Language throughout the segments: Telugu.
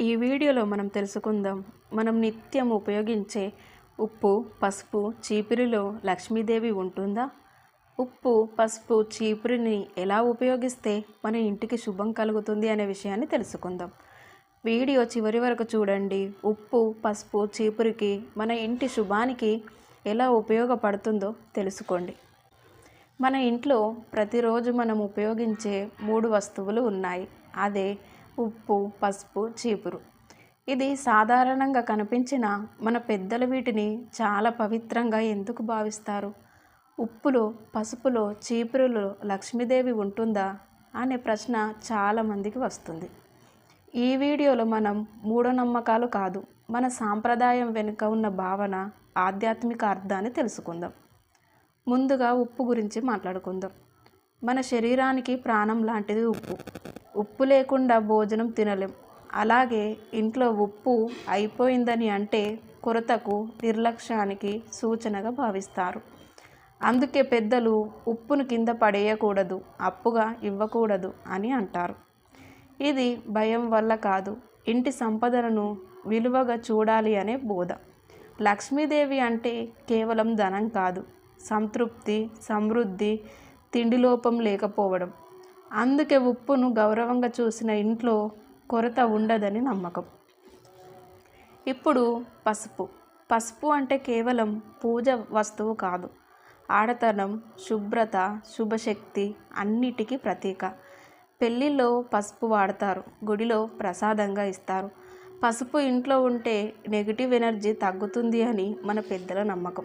ఈ వీడియోలో మనం తెలుసుకుందాం. మనం నిత్యం ఉపయోగించే ఉప్పు పసుపు చీపురిలో లక్ష్మీదేవి ఉంటుందా? ఉప్పు పసుపు చీపురిని ఎలా ఉపయోగిస్తే మన ఇంటికి శుభం కలుగుతుంది అనే విషయాన్ని తెలుసుకుందాం. వీడియో చివరి వరకు చూడండి. ఉప్పు పసుపు చీపురికి మన ఇంటి శుభానికి ఎలా ఉపయోగపడుతుందో తెలుసుకోండి. మన ఇంట్లో ప్రతిరోజు మనం ఉపయోగించే మూడు వస్తువులు ఉన్నాయి. అదే ఉప్పు పసుపు చీపురు. ఇది సాధారణంగా కనిపించిన మన పెద్దలు వీటిని చాలా పవిత్రంగా ఎందుకు భావిస్తారు? ఉప్పులో పసుపులో చీపురులో లక్ష్మీదేవి ఉంటుందా? అనే ప్రశ్న చాలామందికి వస్తుంది. ఈ వీడియోలో మనం మూఢనమ్మకాలు కాదు మన సాంప్రదాయం వెనుక ఉన్న భావన ఆధ్యాత్మిక అర్థాన్ని తెలుసుకుందాం. ముందుగా ఉప్పు గురించి మాట్లాడుకుందాం. మన శరీరానికి ప్రాణం లాంటిది ఉప్పు. ఉప్పు లేకుండా భోజనం తినలేం. అలాగే ఇంట్లో ఉప్పు అయిపోయిందని అంటే కొరతకు నిర్లక్ష్యానికి సూచనగా భావిస్తారు. అందుకే పెద్దలు ఉప్పును కింద పడేయకూడదు అప్పుగా ఇవ్వకూడదు అని అంటారు. ఇది భయం వల్ల కాదు. ఇంటి సంపదలను విలువగా చూడాలి అనే బోధ. లక్ష్మీదేవి అంటే కేవలం ధనం కాదు. సంతృప్తి సమృద్ధి తిండి లోపం లేకపోవడం. అందుకే ఉప్పును గౌరవంగా చూసిన ఇంట్లో కొరత ఉండదని నమ్మకం. ఇప్పుడు పసుపు. పసుపు అంటే కేవలం పూజ వస్తువు కాదు. ఆడతనం శుభ్రత శుభశక్తి అన్నిటికీ ప్రతీక. పెళ్ళిలో పసుపు వాడతారు. గుడిలో ప్రసాదంగా ఇస్తారు. పసుపు ఇంట్లో ఉంటే నెగిటివ్ ఎనర్జీ తగ్గుతుంది అని మన పెద్దల నమ్మకం.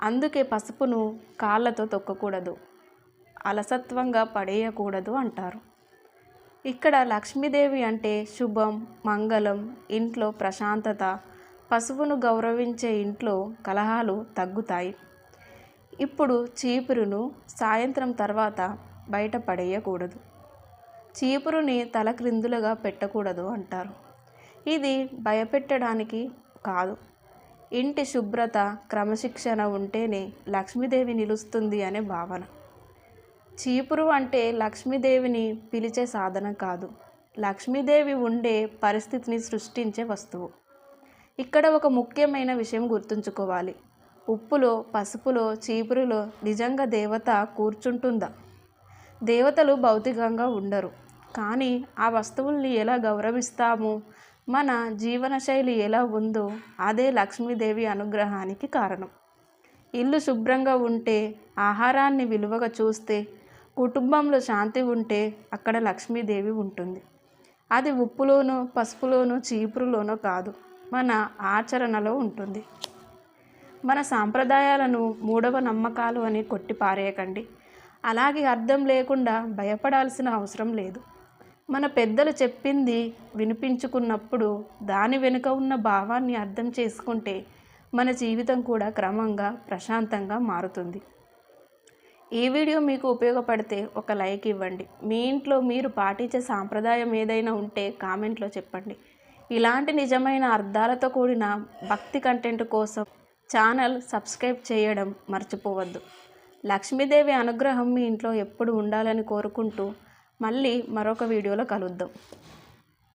అందుకే పసుపును కాళ్ళతో తొక్కకూడదు. అలసత్వంగా పడేయకూడదు అంటారు. ఇక్కడ లక్ష్మీదేవి అంటే శుభం మంగళం ఇంట్లో ప్రశాంతత పశువును గౌరవించే ఇంట్లో కలహాలు తగ్గుతాయి. ఇప్పుడు చీపురును సాయంత్రం తర్వాత బయట పడేయకూడదు. చీపురుని తల క్రిందులుగా పెట్టకూడదు అంటారు. ఇది భయపెట్టడానికి కాదు. ఇంటి శుభ్రత క్రమశిక్షణ ఉంటేనే లక్ష్మీదేవి నిలుస్తుంది అనే భావన. చీపురు అంటే లక్ష్మీదేవిని పిలిచే సాధనం కాదు. లక్ష్మీదేవి ఉండే పరిస్థితిని సృష్టించే వస్తువు. ఇక్కడ ఒక ముఖ్యమైన విషయం గుర్తుంచుకోవాలి. ఉప్పులో పసుపులో చీపురులో నిజంగా దేవత కూర్చుంటుందా? దేవతలు భౌతికంగా ఉండరు. కానీ ఆ వస్తువుల్ని ఎలా గౌరవిస్తాము? మన జీవనశైలి ఎలా ఉందో అదే లక్ష్మీదేవి అనుగ్రహానికి కారణం. ఇల్లు శుభ్రంగా ఉంటే ఆహారాన్ని విలువగా చూస్తే కుటుంబంలో శాంతి ఉంటే అక్కడ లక్ష్మీదేవి ఉంటుంది. అది ఉప్పులోనో పసుపులోనో చీపురులోనో కాదు మన ఆచరణలో ఉంటుంది. మన సాంప్రదాయాలను మూడవ నమ్మకాలు అని కొట్టిపారేయకండి. అలాగే అర్థం లేకుండా భయపడాల్సిన అవసరం లేదు. మన పెద్దలు చెప్పింది వినిపించుకున్నప్పుడు దాని వెనుక ఉన్న భావాన్ని అర్థం చేసుకుంటే మన జీవితం కూడా క్రమంగా ప్రశాంతంగా మారుతుంది. ఈ వీడియో మీకు ఉపయోగపడితే ఒక లైక్ ఇవ్వండి. మీ ఇంట్లో మీరు పాటించే సాంప్రదాయం ఏదైనా ఉంటే కామెంట్లో చెప్పండి. ఇలాంటి నిజమైన అర్థాలతో కూడిన భక్తి కంటెంట్ కోసం ఛానల్ సబ్స్క్రైబ్ చేయడం మర్చిపోవద్దు. లక్ష్మీదేవి అనుగ్రహం మీ ఇంట్లో ఎప్పుడు ఉండాలని కోరుకుంటూ మళ్ళీ మరొక వీడియోలో కలుద్దాం.